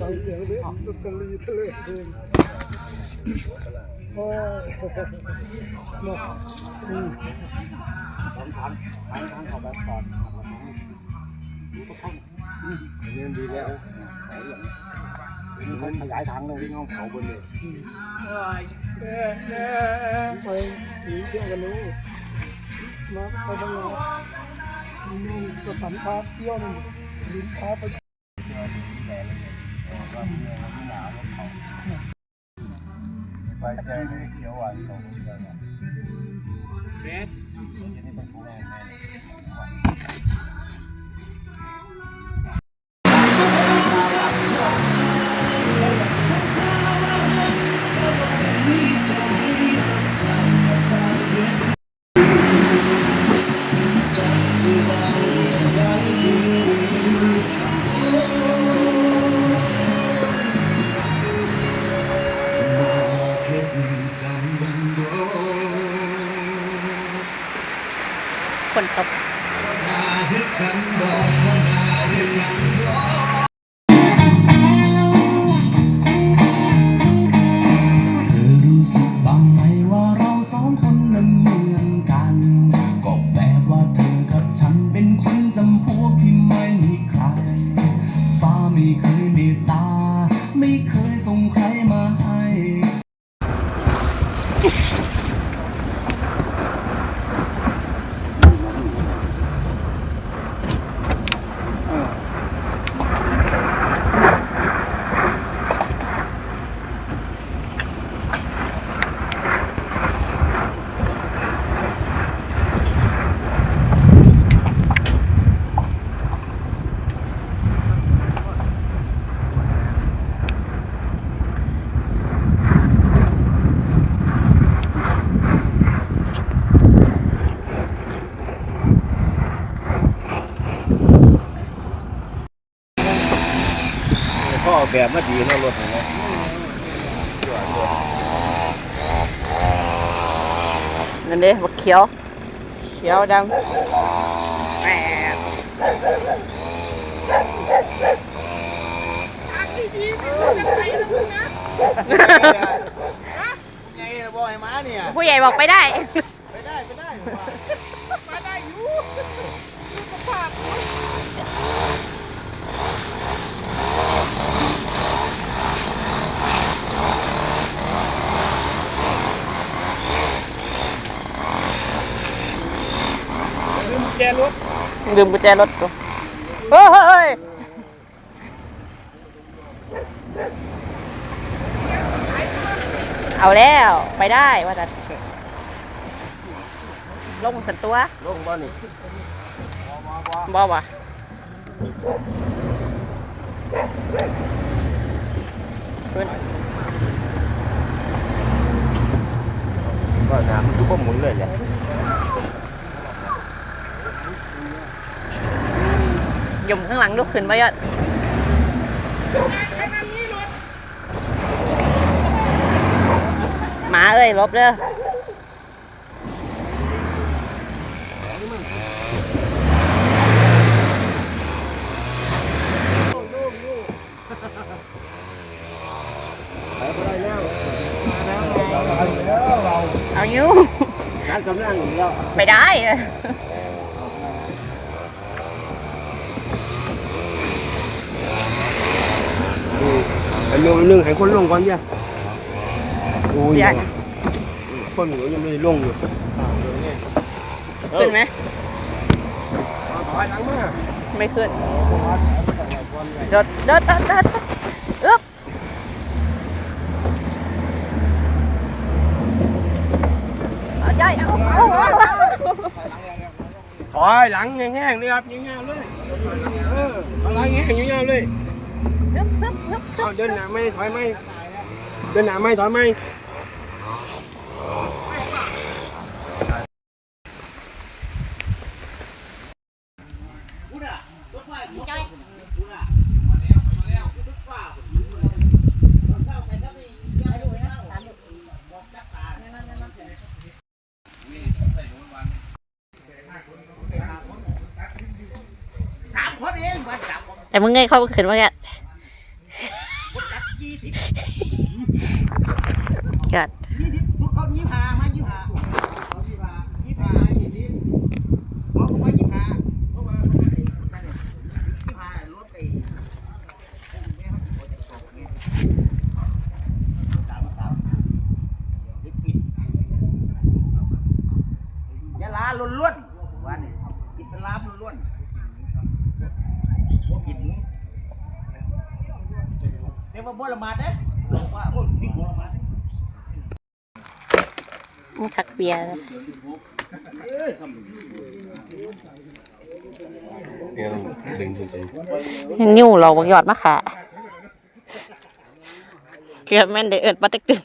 ฟังเสียงเล่นดนตรีทะเลเพลงโอ้ยเนาอืมทางทางทางทางเขาแบบก่อนดูก็เข้าเรียนดีแล้วไหนอย่างมีคนขยายทางเลยที่น้องเขาบนเลยไปหนีเที่ยวกันนู้มาไปทางนนู่นก็ตันพาเที่ยวนั่นดินพาไป ไปใจไม่เขียวหวานของเดือนเบสนี่เป็นผู้แม่ แม่คนตกเธอรู้สึกบ้างไหมว่าเราสองคนนั้นเหมือนกัน ก็แบบว่าเธอกับฉันเป็นคนจำพวกที่ไม่มีใคร ฟ้าไม่เคยเมตตา ไม่เคยส่งใครมาให้ พ่อออกแบบมาดีนะรถเห็นไหมนั่นเด้บักเขียว เขียวดำแหมไงบอยมาเนี่ยผู้ใหญ่บอกไปได้ ไปได้ ไปได้ ลืมกุญแจรถกูเฮ้ยเฮ้ยเฮ้ยเอาแล้วไปได้ว่าแต่ลงสันตัวลงบ้านนี่บอว่ะขึ้นก็น้ำมันทุกคนหมุนเลยแหละ ยมข้างหลังลุกขึ้นมายอดหมาเอ้ยลบเด้อไปได้แล้วเอาอยู่นั่งกำลังอยู่แล้วไปได้ อันนึงอันนึงให้คนลงก่อนเนี่ยโอ้ยเสียงคนอยู่ยังไม่ได้ลงอยู่ขึ้นไหมถอยหลังมาไม่ขึ้นเดินเดินเดินเดินอึ๊บเอาใจเอาเอาเอาถอยหลังแห้งๆเลยครับแห้งๆเลยเออเอาหลังแห้งๆเลยฮึบฮึบฮึบ เอาเดินหน้าไม่ถอยไม่เดินหน้าไม่ถอยไม่แต่มึงไงเขาขึ้นมาแก จัดยี่สิบทุกเขายี่ห้ามายี่ห้าเขายี่ห้ายี่ห้ายี่สิบเพราะผมว่ายี่ห้าเพราะว่าไอ้นั่นเนี่ยยี่ห้ารถไอ้เนี่ยครับปรเจกต์ของเนี่ยสามสามลิขิตยาลาล้วนๆวันนี้อิสลามล้วนๆพวกกินหมูเดี๋ยวมาบ่ละมาดเด้อว่าโอ้ นี่ถักเปียเยวดึงสุยนิ้วเราบังยอดมาค่ะเกือบแม่นได้เอิดปลาตึกตึง